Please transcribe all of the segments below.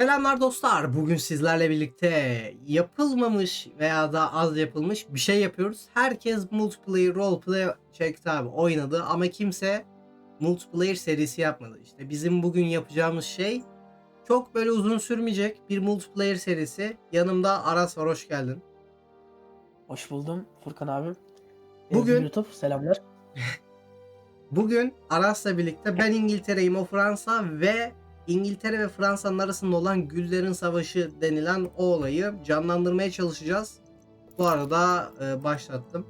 Selamlar dostlar. Bugün sizlerle birlikte yapılmamış veya da az yapılmış bir şey yapıyoruz. Herkes multiplayer roleplay çekti abi oynadı ama kimse multiplayer serisi yapmadı. İşte bizim bugün yapacağımız şey çok böyle uzun sürmeyecek bir multiplayer serisi. Yanımda Aras var hoş geldin. Hoş buldum Furkan abim. Bugün- Bugün YouTube selamlar. Bugün Aras'la birlikte ben İngiltere'yim o Fransa ve İngiltere ve Fransa'nın arasında olan Güllerin Savaşı denilen o olayı canlandırmaya çalışacağız. Bu arada e, başlattım.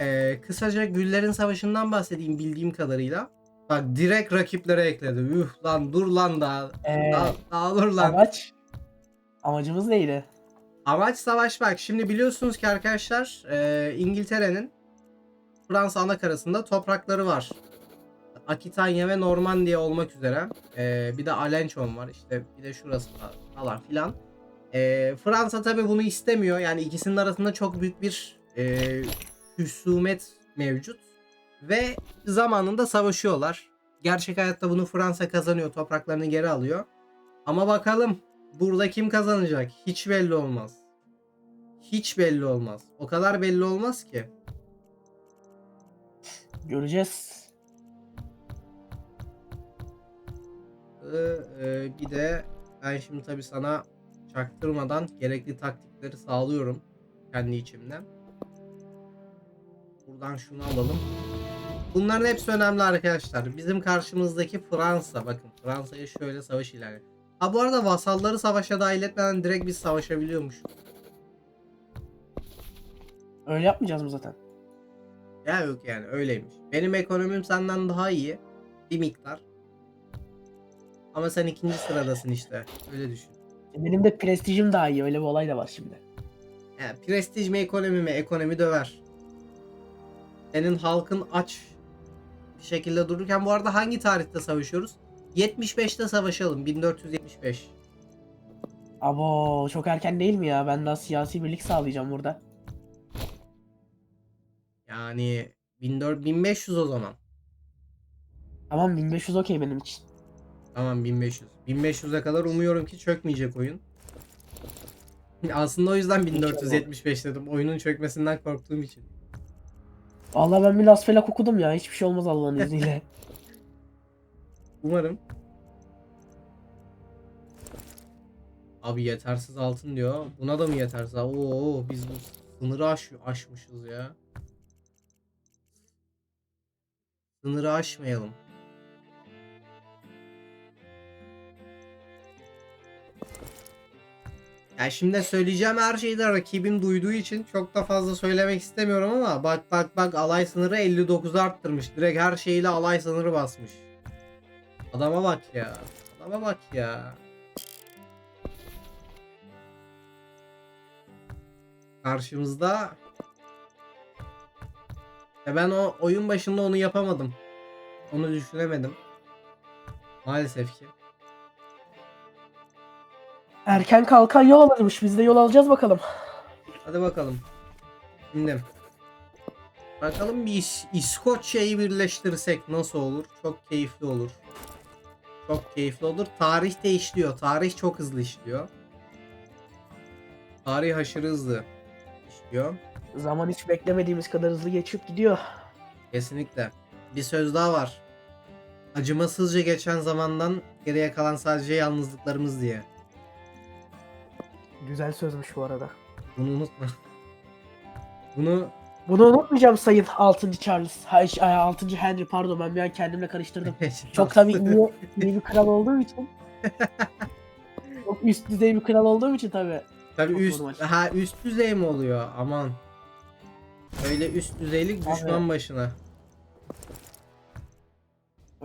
E, kısaca Güllerin Savaşı'ndan bahsedeyim bildiğim kadarıyla. Bak direkt rakiplere ekledi. Üh lan dur lan daha. Ee, Daha, dur lan. amaç amacımız neydi? Amaç savaşmak. Şimdi biliyorsunuz ki arkadaşlar e, İngiltere'nin Fransa anakarasında toprakları var. Akitanya ve Normandiya olmak üzere. E, bir de Alençon var işte bir de şurası falan filan. E, Fransa tabi bunu istemiyor. Yani ikisinin arasında çok büyük bir e, husumet mevcut. Ve zamanında savaşıyorlar. Gerçek hayatta bunu Fransa kazanıyor. Topraklarını geri alıyor. Ama bakalım burada kim kazanacak? Hiç belli olmaz. Hiç belli olmaz. O kadar belli olmaz ki. Göreceğiz. Ee, e, bir de ben şimdi tabii sana çaktırmadan gerekli taktikleri sağlıyorum kendi içimden. Buradan şunu alalım. Bunların hepsi önemli arkadaşlar. Bizim karşımızdaki Fransa. Bakın Fransa'ya şöyle savaş ilerliyor. Ha bu arada vasalları savaşa dahil etmeden direkt biz savaşabiliyormuş. Öyle yapmayacağız mı zaten? Ya yok yani öyleymiş. Benim ekonomim senden daha iyi. Bir miktar. Ama sen ikinci sıradasın işte. Öyle düşün. Benim de prestijim daha iyi. Öyle bir olay da var şimdi. Yani prestij mi ekonomi mi? Ekonomi döver. Senin halkın aç bir şekilde dururken bu arada hangi tarihte savaşıyoruz? 75'te savaşalım. 1475. Abo çok erken değil mi ya? Ben daha siyasi birlik sağlayacağım burada. Yani 1400 1500 o zaman. Tamam 1500 okey benim için. Tamam 1500. 1500'e kadar umuyorum ki çökmeyecek oyun. Aslında o yüzden 1475 dedim. Oyunun çökmesinden korktuğum için. Vallahi ben bir Las Felak okudum ya. Hiçbir şey olmaz Allah'ın izniyle. Umarım. Abi yetersiz altın diyor. Buna da mı yetersiz? Oo biz bu sınırı aş aşmışız ya. Sınırı aşmayalım. Ya şimdi söyleyeceğim her şeyi de rakibim duyduğu için çok da fazla söylemek istemiyorum ama bak bak bak alay sınırı 59'a arttırmış. Direkt her şeyle alay sınırı basmış. Adama bak ya. Adama bak ya. Karşımızda ya ben o oyun başında onu yapamadım. Onu düşünemedim. Maalesef ki. Erken kalkan yol alırmış. Biz de yol alacağız bakalım. Hadi bakalım. Şimdi. Bakalım bir İs- İskoçya'yı birleştirsek nasıl olur? Çok keyifli olur. Çok keyifli olur. Tarih de işliyor. Tarih çok hızlı işliyor. Tarih aşırı hızlı işliyor. Zaman hiç beklemediğimiz kadar hızlı geçip gidiyor. Kesinlikle. Bir söz daha var. Acımasızca geçen zamandan geriye kalan sadece yalnızlıklarımız diye. Güzel sözmüş bu arada. Bunu unutma. Bunu Bunu unutmayacağım sayın 6. Charles. Hayır 6. Henry pardon ben bir an kendimle karıştırdım. Çok tabii iyi, iyi bir kral olduğum için. Çok üst düzey bir kral olduğum için tabii. Tabii Çok üst normal. ha üst düzey mi oluyor? Aman. Öyle üst düzeylik düşman başına.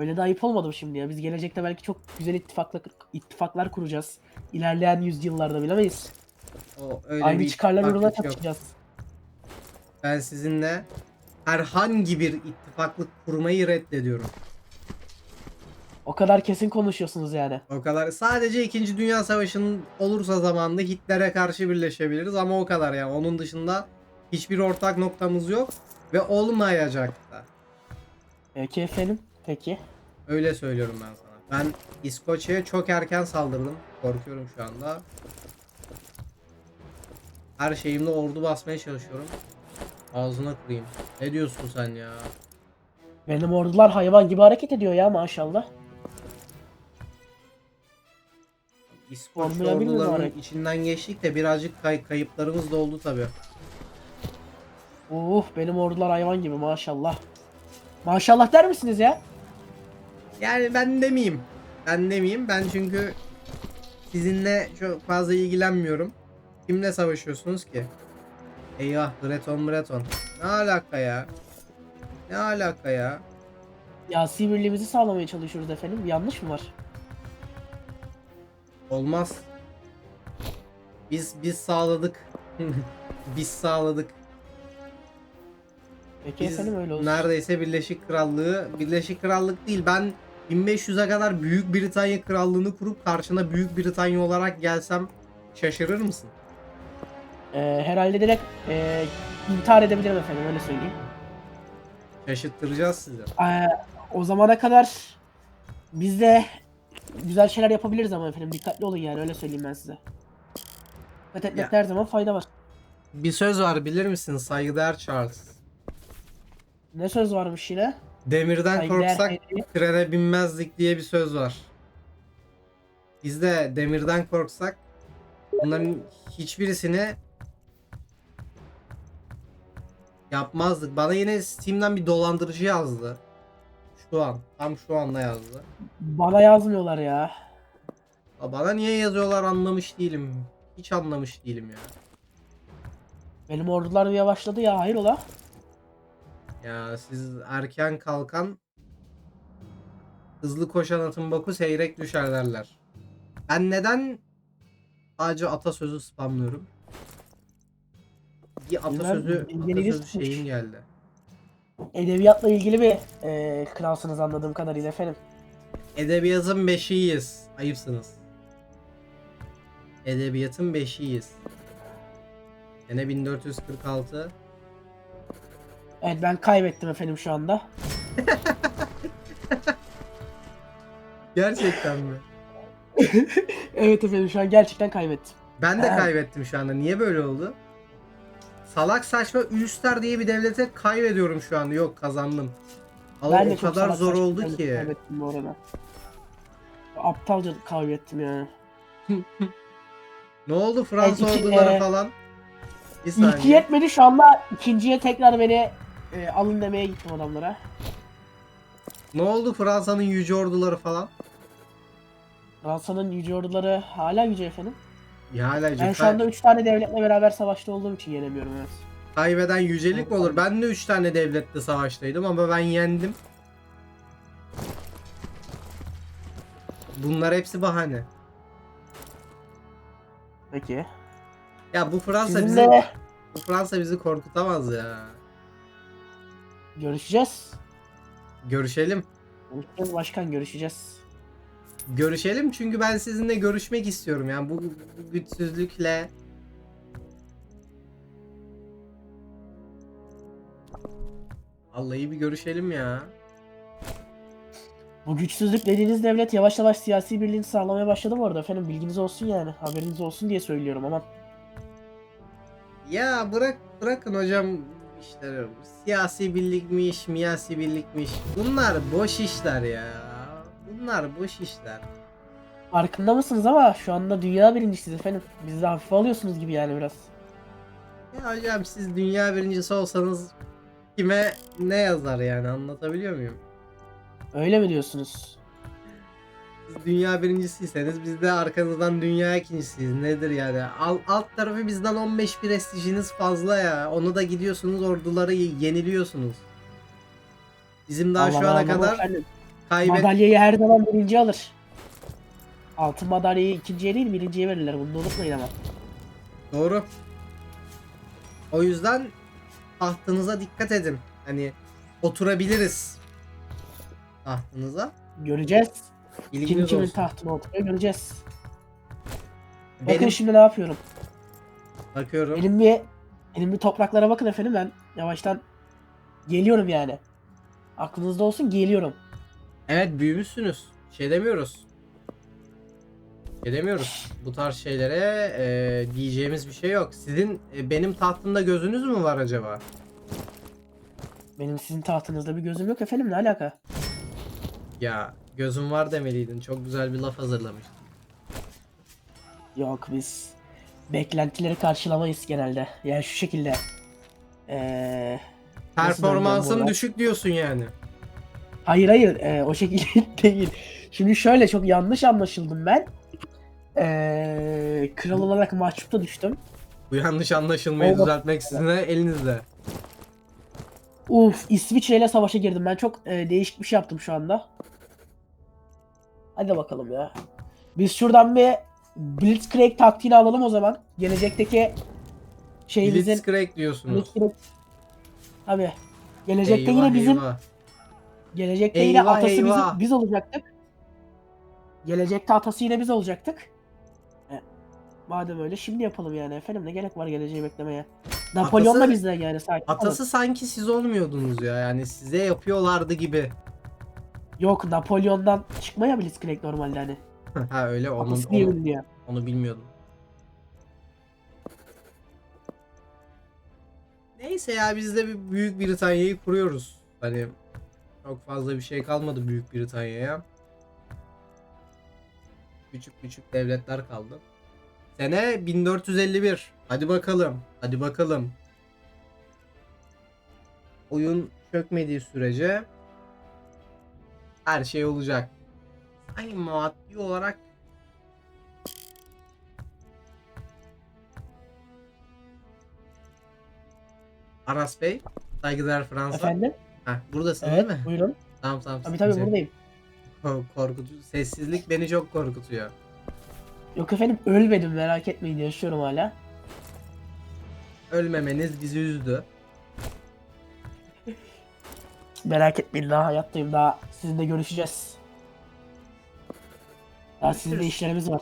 Öyle de ayıp olmadı mı şimdi ya? Biz gelecekte belki çok güzel ittifaklar, ittifaklar kuracağız. İlerleyen yüzyıllarda bilemeyiz. O öyle Aynı çıkarlar uğruna çatışacağız. Ben sizinle herhangi bir ittifaklık kurmayı reddediyorum. O kadar kesin konuşuyorsunuz yani. O kadar. Sadece 2. Dünya Savaşı'nın olursa zamanında Hitler'e karşı birleşebiliriz ama o kadar yani. Onun dışında hiçbir ortak noktamız yok ve olmayacak da. Peki efendim. Peki. Öyle söylüyorum ben sana. Ben İskoçya'ya çok erken saldırdım. Korkuyorum şu anda. Her şeyimle ordu basmaya çalışıyorum. Ağzına kırayım. Ne diyorsun sen ya? Benim ordular hayvan gibi hareket ediyor ya maşallah. İskoç Formula ordularının içinden geçtik de birazcık kay- kayıplarımız da oldu tabi. Uh benim ordular hayvan gibi maşallah. Maşallah der misiniz ya? Yani ben demeyeyim. Ben demeyeyim. Ben çünkü sizinle çok fazla ilgilenmiyorum. Kimle savaşıyorsunuz ki? Eyvah Breton Breton. Ne alaka ya? Ne alaka ya? Siyasi birliğimizi sağlamaya çalışıyoruz efendim. Yanlış mı var? Olmaz. Biz biz sağladık. biz sağladık. Peki Biz efendim öyle olsun. neredeyse Birleşik Krallığı, Birleşik Krallık değil ben 1500'e kadar Büyük Britanya Krallığını kurup karşına Büyük Britanya olarak gelsem şaşırır mısın? Ee, herhalde direkt e, intihar edebilirim efendim öyle söyleyeyim. Şaşırttıracağız sizi. Ee, o zamana kadar biz de güzel şeyler yapabiliriz ama efendim dikkatli olun yani öyle söyleyeyim ben size. Dikkat etmekte her zaman fayda var. Bir söz var bilir misin saygıdeğer Charles? Ne söz varmış yine? Demirden Saygıdeğer korksak Henry. trene binmezdik diye bir söz var. Biz de demirden korksak bunların hiçbirisini yapmazdık. Bana yine Steam'den bir dolandırıcı yazdı. Şu an. Tam şu anda yazdı. Bana yazmıyorlar ya. Aa, Bana niye yazıyorlar anlamış değilim. Hiç anlamış değilim ya. Benim ordular bir yavaşladı ya hayrola? Ya siz erken kalkan hızlı koşan atın boku seyrek düşer derler. Ben neden sadece atasözü spamlıyorum? Bir atasözü, atasözü şeyim geldi. Edebiyatla ilgili bir e, kralsınız anladığım kadarıyla efendim. Edebiyatın beşiğiyiz. Ayıpsınız. Edebiyatın beşiğiyiz. Yine 1446. Evet ben kaybettim efendim şu anda. Gerçekten mi? Evet efendim şu an gerçekten kaybettim. Ben de Evet. kaybettim şu anda. Niye böyle oldu? Salak saçma Üster diye bir devlete kaybediyorum şu anda. Yok kazandım. Ama o çok kadar salak zor saçma oldu ki. Kaybettim bu arada. Aptalca kaybettim ya. Ne oldu Fransa Evet, iki- orduları e, falan? Bir İlki saniye. yetmedi şu anda ikinciye tekrar beni e, alın demeye gittim adamlara. Ne oldu Fransa'nın yüce orduları falan? Fransa'nın yüce orduları hala yüce efendim. Ya hala Ben şu anda 3 tane devletle beraber savaşta olduğum için yenemiyorum evet. kaybeden yücelik mi olur? Ben de 3 tane devletle savaştaydım ama ben yendim. Bunlar hepsi bahane. Peki. Ya bu Fransa bizi Sizinle bu Fransa bizi korkutamaz ya. Görüşeceğiz. Görüşelim. Görüşeceğiz başkan görüşeceğiz. Görüşelim çünkü ben sizinle görüşmek istiyorum yani bu, güçsüzlükle. Vallahi bir görüşelim ya. Bu güçsüzlük dediğiniz devlet yavaş yavaş siyasi birliğini sağlamaya başladı bu arada efendim bilginiz olsun yani haberiniz olsun diye söylüyorum ama Ya bırak bırakın hocam işleri. Siyasi birlikmiş, miyasi birlikmiş. Bunlar boş işler ya. Bunlar boş işler. farkında mısınız ama şu anda dünya birincisiniz efendim. Bizi de hafife alıyorsunuz gibi yani biraz. Ya hocam siz dünya birincisi olsanız kime ne yazar yani anlatabiliyor muyum? Öyle mi diyorsunuz? Siz dünya birincisiyseniz biz de arkanızdan dünya ikincisiyiz. Nedir yani? Al, alt tarafı bizden 15 prestijiniz fazla ya. Onu da gidiyorsunuz orduları yeniliyorsunuz. Bizim daha şu ana kadar kaybet... Madalyayı her zaman birinci alır. Altın madalyayı ikinciye değil birinciye verirler bunu da unutmayın ama. Doğru. O yüzden tahtınıza dikkat edin. Hani oturabiliriz tahtınıza. Göreceğiz. Kim İlginiz kimin olsun. tahtına oturuyor göreceğiz. Bakın Benim şimdi ne yapıyorum. bakıyorum. Benim bir topraklara bakın efendim ben yavaştan geliyorum yani. Aklınızda olsun geliyorum. Evet büyümüşsünüz. şey demiyoruz. Şey demiyoruz. Bu tarz şeylere e, diyeceğimiz bir şey yok. Sizin e, benim tahtımda gözünüz mü var acaba? Benim sizin tahtınızda bir gözüm yok efendim ne alaka? Ya gözüm var demeliydin. Çok güzel bir laf hazırlamıştın. Yok biz beklentileri karşılamayız genelde. Yani şu şekilde. Ee, Nasıl Performansım döneceğim bu düşük diyorsun yani. hayır hayır ee, o şekilde değil. Şimdi şöyle çok yanlış anlaşıldım ben. Ee, kral olarak mahcupta düştüm. Bu yanlış anlaşılmayı Olmaz. düzeltmek sizin elinizde. Uf İsviçre ile savaşa girdim. Ben çok e, değişik bir şey yaptım şu anda. Hadi bakalım ya. Biz şuradan bir Blitzkrieg taktiğini alalım o zaman. Gelecekteki şeyimizin Blitzkrieg diyorsunuz. Blitzkrieg Tabii. Gelecekte Eyvah, yine bizim eyvah. gelecekte yine Eyvah, atası bizim, eyvah. biz olacaktık. Gelecekte atası yine biz olacaktık. E, madem öyle şimdi yapalım yani efendim ne gerek var geleceği beklemeye. Napolyon da Atası- bizden yani sakin olun. Atası sanki siz olmuyordunuz ya. Yani size yapıyorlardı gibi. Yok Napolyon'dan çıkmaya Blitzkrieg normalde hani. ha öyle onu, onu, biliniyor. onu bilmiyordum. Neyse ya biz de bir Büyük Britanya'yı kuruyoruz. Hani çok fazla bir şey kalmadı Büyük Britanya'ya. Küçük küçük devletler kaldı. Sene 1451. Hadi bakalım. Hadi bakalım. Oyun çökmediği sürece her şey olacak. Ay maddi olarak Aras Bey, saygıdeğer Fransa. Efendim? Heh, buradasın Evet değil mi? buyurun. Tamam tamam. Tabii tabii buradayım. ko- Korkutucu. Sessizlik beni çok korkutuyor. Yok efendim ölmedim merak etmeyin yaşıyorum hala. Ölmemeniz bizi üzdü. Merak etmeyin daha hayattayım daha sizinle görüşeceğiz. Daha sizinle işlerimiz var.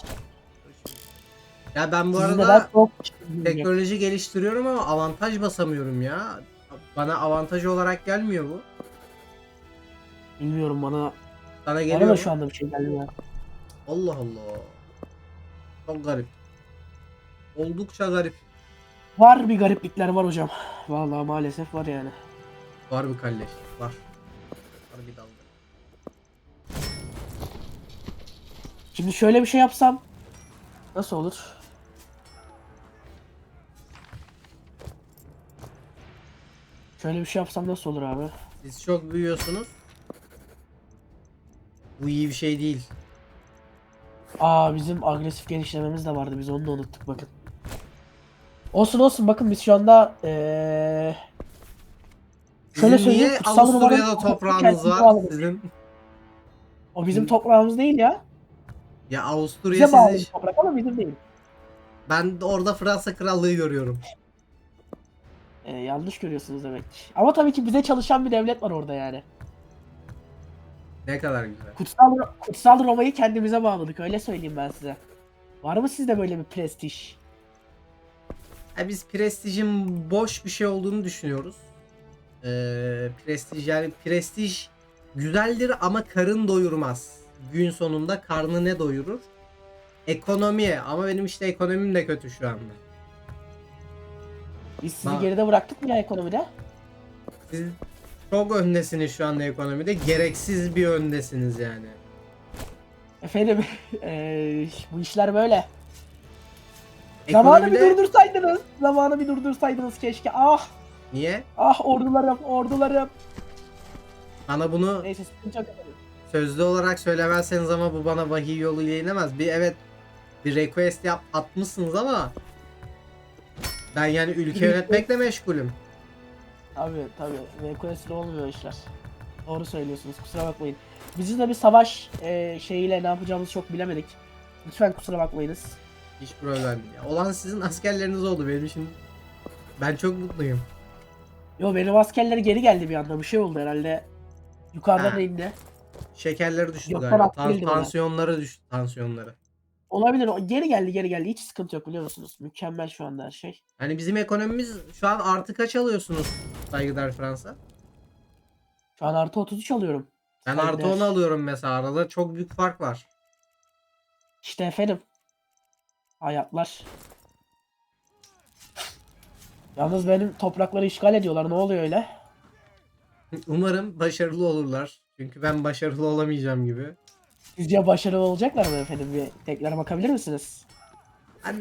Ya ben bu Sizinle arada ben çok teknoloji geliştiriyorum ama avantaj basamıyorum ya. Bana avantaj olarak gelmiyor bu. Bilmiyorum bana. Sana Bana geliyor da mu? şu anda bir şey gelmiyor. Allah Allah. Çok garip. Oldukça garip. Var bir gariplikler var hocam. Vallahi maalesef var yani. Var bir kalleş. Var. Var bir dalga. Şimdi şöyle bir şey yapsam nasıl olur? Şöyle bir şey yapsam nasıl olur abi? Siz çok büyüyorsunuz. Bu iyi bir şey değil. Aa bizim agresif genişlememiz de vardı. Biz onu da unuttuk bakın. Olsun olsun bakın biz şu anda eee Şöyle Sizin söyleyeyim, niye kutsal Avusturya'da Roma'nın toprağınız var? aldı. Sizin o bizim toprağımız değil ya. ya Avusturya Bize bağlı bir sizi toprak ama bizim değil. ben de orada Fransa krallığı görüyorum. Ee, yanlış görüyorsunuz demek. Ama tabii ki bize çalışan bir devlet var orada yani. Ne kadar güzel. Kutsal, Kutsal Roma'yı kendimize bağladık öyle söyleyeyim ben size. Var mı sizde böyle bir prestij? Ya biz prestijin boş bir şey olduğunu düşünüyoruz. Ee, prestij yani prestij güzeldir ama karın doyurmaz. Gün sonunda karnı ne doyurur? Ekonomiye ama benim işte ekonomim de kötü şu anda. Biz sizi Ba- geride bıraktık mı ya ekonomide? Siz çok öndesiniz şu anda ekonomide. Gereksiz bir öndesiniz yani. Efendim eee, bu işler böyle. Zamanı bir Ekonomide durdursaydınız. Zamanı bir durdursaydınız keşke. Ah niye? ah ordularım ordularım. Bana bunu Neyse sıkıntı yok sözlü olarak söylemezseniz ama bu bana vahiy yoluyla inemez. Bir evet bir request yap atmışsınız ama ben yani ülke yönetmekle meşgulüm. Tabii tabii. Request'le olmuyor işler. Doğru söylüyorsunuz kusura bakmayın. Bizim de bir savaş eee, şeyiyle ne yapacağımızı çok bilemedik. Lütfen kusura bakmayınız. Hiç problem değil. Olan sizin askerleriniz oldu benim için. Ben çok mutluyum. Yo benim askerler geri geldi bir anda bir şey oldu herhalde. Yukarıdan Ha. indi. Şekerleri düştü Yok, galiba. Tan- değildim ona. tansiyonları düştü. Tansiyonları. Olabilir o geri geldi geri geldi hiç sıkıntı yok biliyor musunuz? Mükemmel şu anda her şey. Hani bizim ekonomimiz şu an artı kaç alıyorsunuz saygıdeğer Fransa? Şu an artı 33 alıyorum. Ben artı 10 alıyorum mesela. Arada çok büyük fark var. İşte efendim. Hayatlar. Yalnız benim toprakları işgal ediyorlar. Ne oluyor öyle? Umarım başarılı olurlar. Çünkü ben başarılı olamayacağım gibi. Sizce başarılı olacaklar mı efendim? Bir tekrar bakabilir misiniz? Hani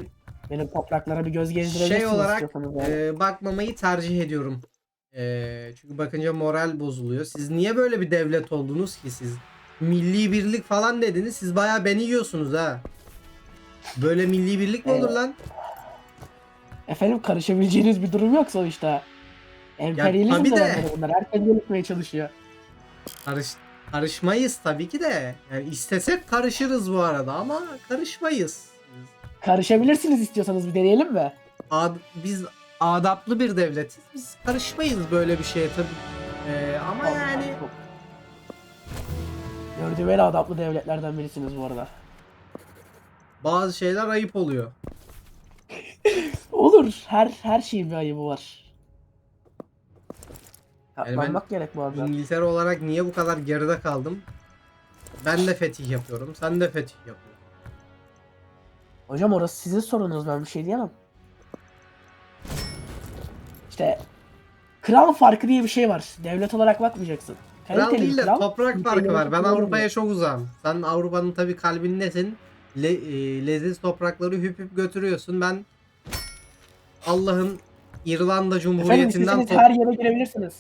Benim topraklara bir göz gezdirebilirsiniz şey olarak e, bakmamayı tercih ediyorum. E, çünkü bakınca moral bozuluyor. Siz niye böyle bir devlet oldunuz ki siz? Milli birlik falan dediniz. Siz bayağı beni yiyorsunuz ha. Böyle milli birlik mi olur Evet. lan? Efendim karışabileceğiniz bir durum yok sonuçta. Emperyalizm tabii de. zamanları bunlar. Herkes gelişmeye çalışıyor. Karış, karışmayız tabii ki de. Yani istesek karışırız bu arada ama karışmayız. Karışabilirsiniz istiyorsanız bir deneyelim mi? Ad, biz adaplı bir devletiz. Biz karışmayız böyle bir şeye tabii. E, ama Allah yani Allah. Gördüğüm en adaplı devletlerden birisiniz bu arada. bazı şeyler ayıp oluyor. Olur. Her her şeyin bir ayıbı var. Yani ben- Katlanmak gerek bazen. İngiltere olarak niye bu kadar geride kaldım? Ben de fetih yapıyorum. Sen de fetih yapıyorsun. Hocam orası sizin sorununuz ben bir şey diyemem. İşte kral farkı diye bir şey var. Devlet olarak bakmayacaksın. Kral Kaliteli değil de kral, toprak farkı var. Ben Avrupa'ya çok uzağım. Sen Avrupa'nın tabii kalbindesin. Le, e, leziz toprakları hüp hüp götürüyorsun. Ben Allah'ın İrlanda Efendim Cumhuriyeti'nden istediğiniz top... her yere girebilirsiniz.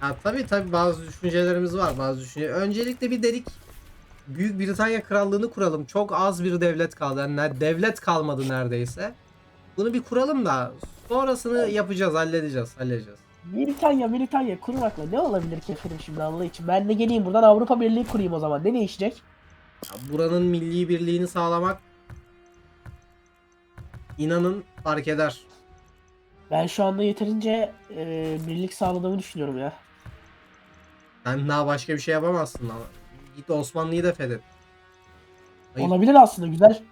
Ha, tabii tabii bazı düşüncelerimiz var. Bazı düşünce. Öncelikle bir dedik Büyük Britanya Krallığı'nı kuralım. Çok az bir devlet kaldı. Yani devlet kalmadı neredeyse. Bunu bir kuralım da sonrasını yapacağız, halledeceğiz, halledeceğiz. Britanya, Britanya kurmakla ne olabilir ki efendim şimdi Allah için? Ben de geleyim buradan Avrupa Birliği kurayım o zaman. Ne değişecek? Ya Buranın milli birliğini sağlamak inanın fark eder. Ben şu anda yeterince e, birlik sağladığımı düşünüyorum ya. Sen daha başka bir şey yapamazsın ama. Git Osmanlı'yı da fethet. Ayıp. Olabilir aslında güzel.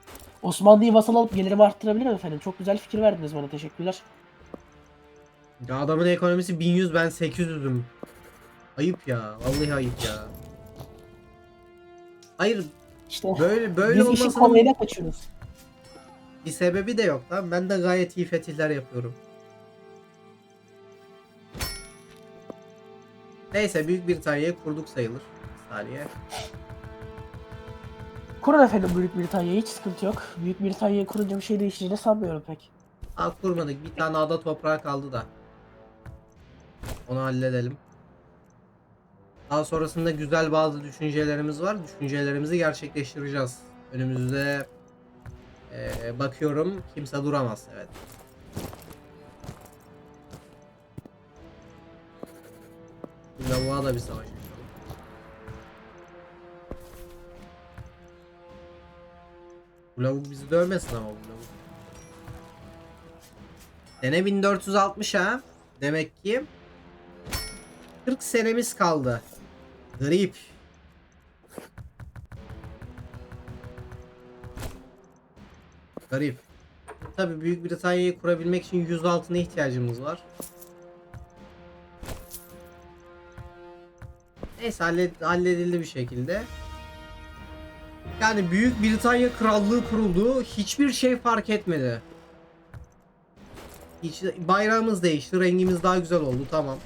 Osmanlı'yı vasal alıp gelirimi arttırabilirim efendim. Çok güzel fikir verdiniz bana teşekkürler. Ya adamın ekonomisi 1100 ben 800'üm. Ayıp ya. Vallahi ayıp ya. Hayır İşte böyle böyle biz işin olmasının kolayına kaçıyoruz. bir sebebi de yok lan. Ben de gayet iyi fetihler yapıyorum. Neyse Büyük Britanya'yı kurduk sayılır. Bir saniye. Kurun efendim Büyük Britanya'yı hiç sıkıntı yok. Büyük Britanya'yı kurunca bir şey değişeceğini sanmıyorum pek. Aa kurmadık. Bir tane ada toprağı kaldı da. Onu halledelim. Daha sonrasında güzel bazı düşüncelerimiz var. Düşüncelerimizi gerçekleştireceğiz. Önümüzde eee, bakıyorum kimse duramaz. Evet. Lavuğa da bir savaş. Bu lavuk bizi dövmesin ama bu lavuk. Sene 1460 ha. Demek ki 40 senemiz kaldı. Garip. Garip. Tabii Büyük Britanya'yı kurabilmek için 100 altına ihtiyacımız var. Neyse hallet- halledildi bir şekilde. Yani Büyük Britanya Krallığı kuruldu. Hiçbir şey fark etmedi. Hiç, bayrağımız değişti. Rengimiz daha güzel oldu. Tamam.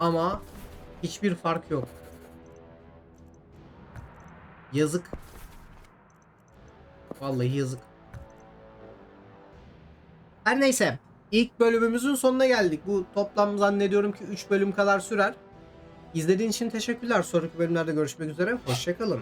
Ama hiçbir fark yok. Yazık. Vallahi yazık. Her neyse. İlk bölümümüzün sonuna geldik. Bu toplam zannediyorum ki 3 bölüm kadar sürer. İzlediğin için teşekkürler. Sonraki bölümlerde görüşmek üzere. Hoşçakalın.